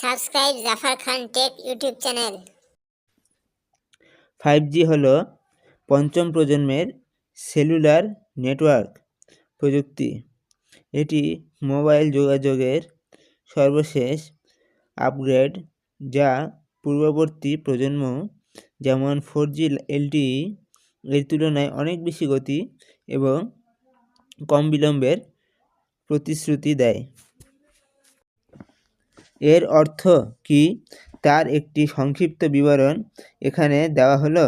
Subscribe Zafar Khan tech YouTube channel. Five G হল পঞ্চম প্রজন্মের সেলুলার নেটওয়ার্ক প্রযুক্তি। এটি মোবাইল যোগাযোগের সর্বশেষ আপগ্রেড যা পূর্ববর্তী প্রজন্ম, যেমন ফোর জি এলটিই এর তুলনায় অনেক বেশি গতি এবং কম বিলম্বের প্রতিশ্রুতি দেয়। এর অর্থ কী? তার একটি সংক্ষিপ্ত বিবরণ এখানে দেওয়া হলো।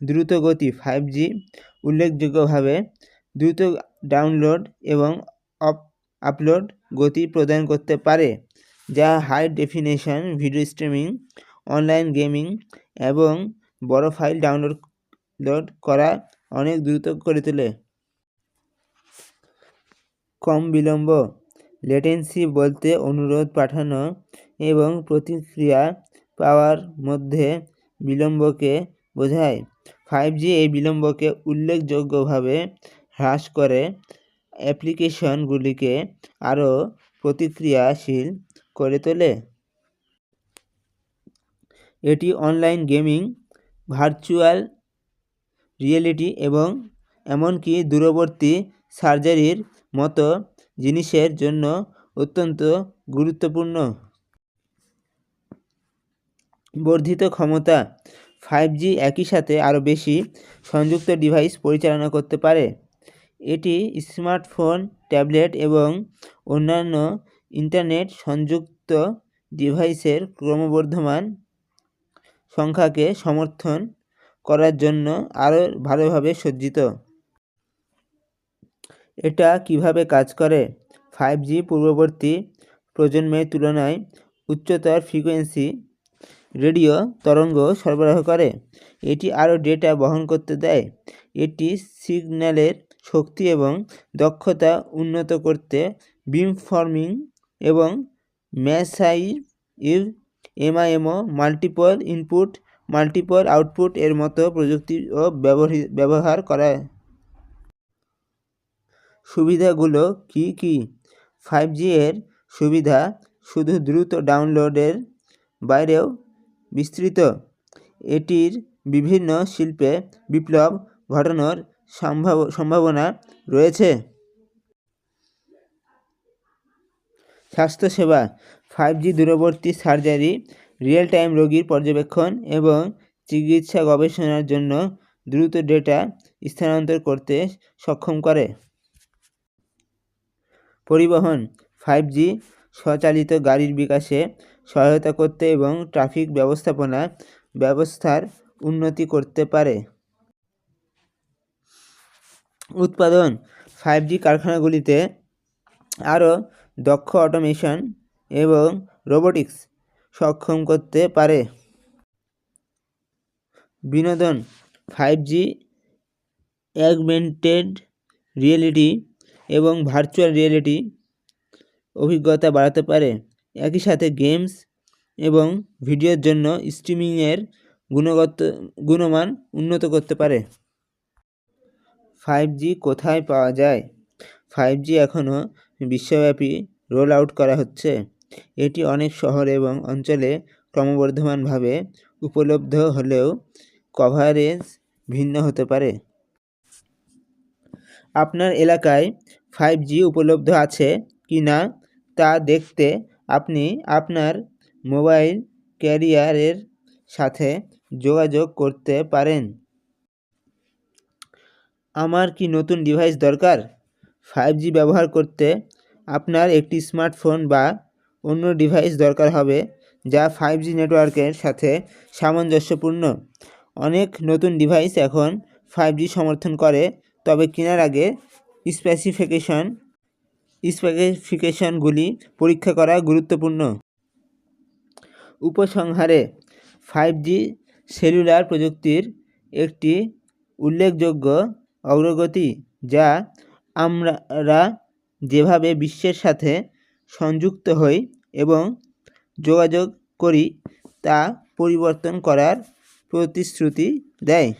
দ্রুত গতি ফাইভ জি উল্লেখযোগ্যভাবে দ্রুত ডাউনলোড এবং অপ আপলোড গতি প্রদান করতে পারে, যা high definition video streaming online gaming এবং বড় ফাইল ডাউনলোড লোড করা অনেক দ্রুত করে তোলে। কম বিলম্ব লেটেন্সি বলতে অনুরোধ পাঠানো এবং প্রতিক্রিয়া পাওয়ার মধ্যে বিলম্বকে বোঝায়। ফাইভ জি এই বিলম্বকে উল্লেখযোগ্যভাবে হ্রাস করে অ্যাপ্লিকেশনগুলিকে আরও প্রতিক্রিয়াশীল করে তোলে। এটি অনলাইন গেমিং, ভার্চুয়াল রিয়েলিটি এবং এমনকি দূরবর্তী সার্জারির মতো জিনিসের জন্য অত্যন্ত গুরুত্বপূর্ণ। বর্ধিত ক্ষমতা ফাইভ জি একই সাথে আরও বেশি সংযুক্ত ডিভাইস পরিচালনা করতে পারে। এটি স্মার্টফোন ট্যাবলেট এবং অন্যান্য ইন্টারনেট সংযুক্ত ডিভাইসের ক্রমবর্ধমান সংখ্যাকে সমর্থন করার জন্য আরও ভালোভাবে সজ্জিত। এটা কীভাবে কাজ করে? ফাইভ জি পূর্ববর্তী প্রজন্মের তুলনায় উচ্চতর ফ্রিকোয়েন্সি রেডিও তরঙ্গ সরবরাহ করে। এটি আরও ডেটা বহন করতে দেয়। এটি সিগন্যালের শক্তি এবং দক্ষতা উন্নত করতে বিম ফর্মিং এবং massive MIMO multiple input multiple output এর মতো প্রযুক্তিও ব্যবহৃ, ব্যবহার করা সুবিধাগুলো কি কি? ফাইভ জি এর সুবিধা শুধু দ্রুত ডাউনলোডের বাইরেও বিস্তৃত। এটির বিভিন্ন শিল্পে বিপ্লব ঘটানোর সম্ভাব, সম্ভাবনা রয়েছে। স্বাস্থ্যসেবা ফাইভ জি দূরবর্তী সার্জারি রিয়েল টাইম রোগীর পর্যবেক্ষণ এবং চিকিৎসা গবেষণার জন্য দ্রুত ডেটা স্থানান্তর করতে সক্ষম করে। পরিবহন ফাইভ জি স্বচালিত গাড়ির বিকাশে সহায়তা করতে এবং ট্রাফিক ব্যবস্থাপনা ব্যবস্থার উন্নতি করতে পারে। উৎপাদন ফাইভ জি কারখানাগুলিতে আরও দক্ষ অটোমেশন এবং রোবোটিক্স সক্ষম করতে পারে। বিনোদন ফাইভ জি অ্যাগমেন্টেড রিয়েলিটি এবং ভার্চুয়াল রিয়েলিটি অভিজ্ঞতা বাড়াতে পারে। একই সাথে গেমস এবং ভিডিওর জন্য স্ট্রিমিংয়ের গুণগত, গুণমান উন্নত করতে পারে। ফাইভ জি কোথায় পাওয়া যায়? ফাইভ জি এখনও বিশ্বব্যাপী রোল আউট করা হচ্ছে। এটি অনেক শহর এবং অঞ্চলে ক্রমবর্ধমানভাবে উপলব্ধ হলেও কভারেজ ভিন্ন হতে পারে। আপনার এলাকায় ফাইভ জি উপলব্ধ আছে কি না তা দেখতে আপনি আপনার মোবাইল ক্যারিয়ারের সাথে যোগাযোগ করতে পারেন। আমার কি নতুন ডিভাইস দরকার? ফাইভ জি ব্যবহার করতে আপনার একটি স্মার্টফোন বা অন্য ডিভাইস দরকার হবে যা ফাইভ জি নেটওয়ার্কের সাথে সামঞ্জস্যপূর্ণ। অনেক নতুন ডিভাইস এখন ফাইভ জি সমর্থন করে, তবে কেনার আগে স্পেসিফিকেশন স্পেসিফিকেশনগুলি পরীক্ষা করা গুরুত্বপূর্ণ। উপসংহারে ফাইভ জি সেলুলার প্রযুক্তির একটি উল্লেখযোগ্য অগ্রগতি যা আমরা যেভাবে বিশ্বের সাথে সংযুক্ত হই এবং যোগাযোগ করি তা পরিবর্তন করার প্রতিশ্রুতি দেয়।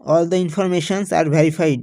All the informations R verified